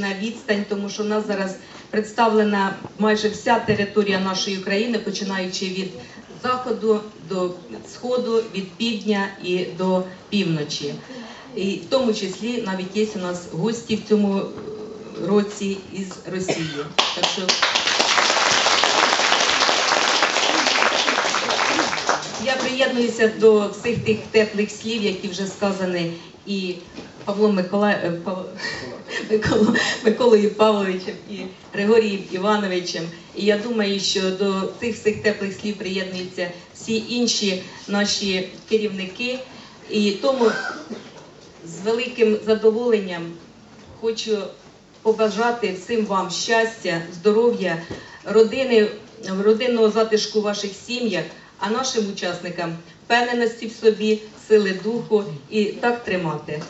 на відстань, тому що в нас зараз представлена майже вся територія нашої країни, починаючи від заходу до сходу, від півдня і до півночі. І в тому числі навіть є у нас гості в цьому е, році із Росії. Так що я приєднуюся до всіх тих теплих слів, які вже сказані і Павлом Микола... е, Миколою Павловичем і Григорієм Івановичем. І я думаю, що до цих всіх теплих слів приєднуються всі інші наші керівники. І тому з великим задоволенням хочу побажати всім вам щастя, здоров'я, родини, родинного затишку в ваших сім'ях, а нашим учасникам впевненості в собі, сили духу і так тримати.